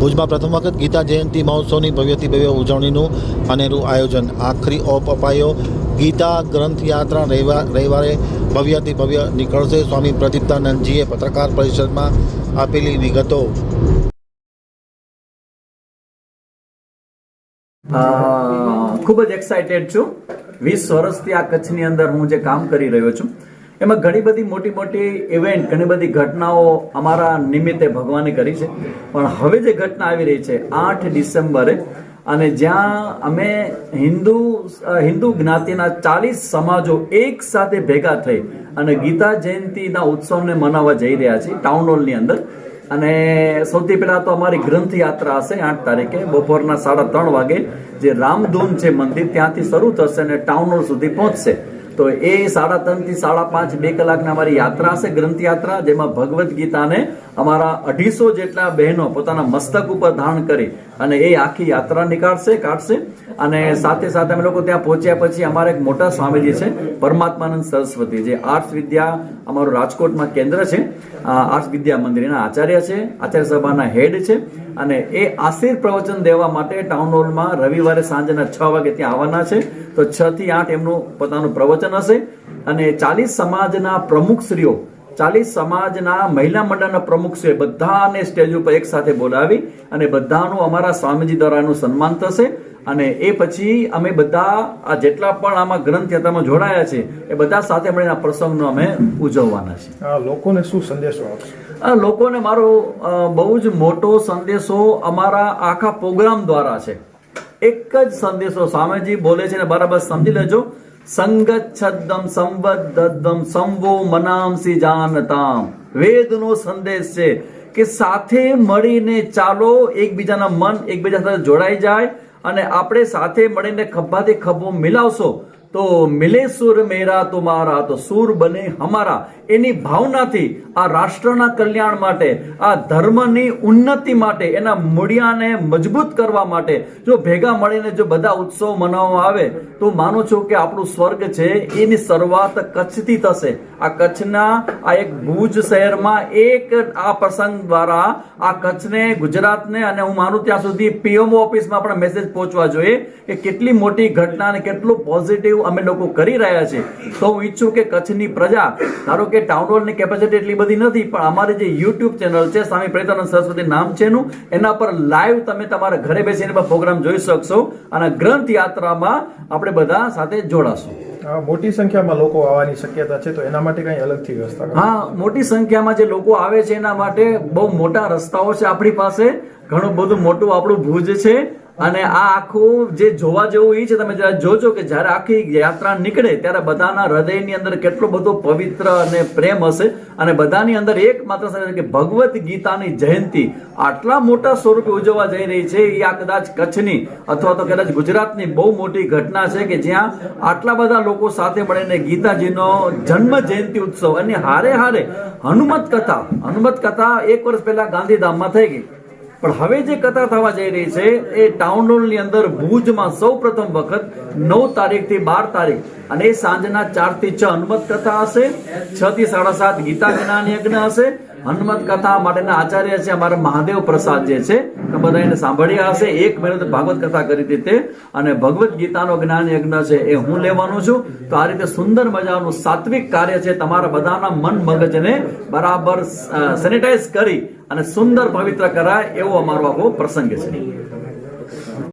ભુજમાં પ્રથમ વખત ગીતા જયંતિ મહોત્સવની ભવ્યથી ભવ્ય ઉજવણીનું અનેરું આયોજન. આખરી ઓપ અપાયો. ગીતા ગ્રંથ યાત્રા રવિવારે ભવ્યથી ભવ્ય નીકળશે. સ્વામી પ્રદીપ્તાનંદજીએ પત્રકાર પરિષદમાં આપેલી વિગતો. ખૂબ જ એક્સાઇટેડ છું. વીસ વર્ષથી આ કચ્છની અંદર હું જે કામ કરી રહ્યો છું એમાં ઘણી બધી મોટી મોટી ઇવેન્ટ ઘણી બધી ઘટનાઓ અમારા નિમિત્તે ભગવાને કરી છે. પણ હવે જે ઘટના આવી રહી છે, આઠ ડિસેમ્બરે, અને જ્યાં અમે હિન્દુ હિન્દુ જ્ઞાતિના ચાલીસ સમાજો એક સાથે ભેગા થઈ અને ગીતા જયંતિના ઉત્સવને મનાવવા જઈ રહ્યા છીએ ટાઉન હોલની અંદર. અને સૌથી પહેલાં તો અમારી ગ્રંથ યાત્રા હશે આઠ તારીખે, બપોરના સાડા ત્રણ વાગે. જે રામધૂન છે મંદિર ત્યાંથી શરૂ થશે અને ટાઉન હોલ સુધી પહોંચશે. તો એ સાડા ત્રણથી સાડા પાંચ બે કલાકની અમારી યાત્રા હશે ગ્રંથ યાત્રા જેમાં ભગવદ્ ગીતાને અમારા અઢીસો જેટલા બહેનો પોતાના મસ્તક ઉપર ધારણ કરી અને એ આખી યાત્રા નીકાળશે, કાઢશે અને સાથે સાથે અમે લોકો ત્યાં પહોંચ્યા પછી અમારા એક મોટા સ્વામીજી છે, પરમાત્માનંદ સરસ્વતી, જે આર્ટ્સ વિદ્યા અમારું રાજકોટમાં કેન્દ્ર છે. આર્ટ્સ વિદ્યા મંદિરના આચાર્ય છે, આચાર્ય સભાના હેડ છે અને એ આશીર પ્રવચન દેવા માટે ટાઉન હોલમાં રવિવારે સાંજના છ વાગે ત્યાં આવવાના છે. તો છ થી આઠ એમનું પોતાનું પ્રવચન હશે અને ચાલીસ સમાજના પ્રમુખશ્રીઓ ચાલીસ સમાજના મહિલા મંડળના પ્રમુખશ્રીઓ બધાને સ્ટેજ ઉપર એક સાથે બોલાવી અને બધાનું અમારા સ્વામીજી દ્વારાનું સન્માન થશે. અને એ પછી અમે બધા આ જેટલા પણ આમાં ગ્રંથ યાત્રામાં જોડાયા છે એ બધા સાથે મળીને આ પ્રસંગનો અમે ઉજવવાના છે આ લોકોને શું સંદેશો આપશો? આ લોકોને મારો બહુ જ મોટો સંદેશો અમારા આખા પ્રોગ્રામ દ્વારા છે. એક જ સંદેશો સ્વામીજી બોલે છે ને બરાબર સમજી લેજો. સંગત છદમ સંવદ્દમ સંવો મનામસી જાનતામ. વેદનો સંદેશ છે કે સાથે મળીને ચાલો, એકબીજાના મન એકબીજા સાથે જોડાઈ જાય અને આપણે સાથે મળીને ખભાથી ખભો મિલાવશો તો મિલે સુર મેરા તુમારા, તો સુર બને હમારા. એની ભાવનાથી આ રાષ્ટ્રના કલ્યાણ માટે, આ ધર્મની ઉન્નતિ માટે, એના મૂળિયાને મજબૂત કરવા માટે, જો ભેગા મળીને જો બધા ઉત્સવ મનાવવામાં આવે, તો માનું છું કે આપણું સ્વર્ગ છે, એની શરૂઆત કચ્છથી થશે. આ કચ્છના, આ એક ભુજ શહેરમાં એક આ પ્રસંગ દ્વારા આ કચ્છને, ગુજરાતને, અને હું માનું ત્યાં સુધી પીએમઓ ઓફિસમાં પણ મેસેજ પહોંચવા જોઈએ કે કેટલી મોટી ઘટના અને કેટલું પોઝિટિવ અમે લોકો કરી રહ્યા છે. તો હું ઈચ્છું કે કચ્છની પ્રજા ધારો કે ટાઉન હોલની કેપેસિટી એટલી બધી નથી પણ અમારી જે યુટ્યુબ ચેનલ છે સ્વામી પ્રેતાનંદ સરસ્વતી નામ છે એનું એના પર લાઈવ તમે તમારા ઘરે બેસીને પ્રોગ્રામ જોઈ શકશો અને ગ્રંથ યાત્રામાં આપણે બધા સાથે જોડાશું. મોટી સંખ્યામાં લોકો આવવાની શક્યતા છે તો એના માટે કઈ અલગથી વ્યવસ્થા હા મોટી સંખ્યામાં જે લોકો આવે છે એના માટે બહુ મોટા રસ્તાઓ છે આપણી પાસે. ઘણું બધું મોટું આપણું ભુજ છે. અને આ આખું જે જોવા જેવું એ છે, તમે જરા જોજો કે જ્યારે આખી યાત્રા નીકળે ત્યારે બધાના હૃદયની અંદર કેટલો બધો પવિત્ર અને પ્રેમ હશે અને બધાની અંદર એક માત્ર કે ભગવદ્ ગીતાની જયંતિ આટલા મોટા સ્વરૂપે ઉજવવા જઈ રહી છે એ આ કદાચ કચ્છની અથવા તો કદાચ ગુજરાતની બહુ મોટી ઘટના છે કે જ્યાં આટલા બધા લોકો સાથે મળીને ગીતાજીનો જન્મ જયંતિ ઉત્સવ. અને હારે હારે હનુમત કથા હનુમત કથા એક વર્ષ પહેલા ગાંધીધામમાં થઈ ગઈ. પણ હવે જે કથા થવા જઈ રહી છે, એ ટાઉન હોલની અંદર ભુજમાં સૌ પ્રથમ વખત નવ તારીખથી બાર તારીખ અને એ સાંજના ચારથી છ હનુમત કથા હશે છ થી સાડા સાત ગીતા જ્ઞાન યજ્ઞ હશે, હનુમત કથા માટેના આચાર્ય છે અમારા મહાદેવ પ્રસાદ જે છે, તો બધા એને સાંભળ્યા હશે, એક મહિનો ભાગવત કથા કરી હતી તે, અને ભગવદ્ ગીતાનો જ્ઞાન યજ્ઞ છે એ હું લેવાનું છું, તો આ રીતે સુંદર મજાનું સાત્વિક કાર્ય છે, તમારા બધાના મન મગજને બરાબર સેનિટાઈઝ કરી અને સુંદર પવિત્ર કરાય એવો અમારો આખો પ્રસંગ છે.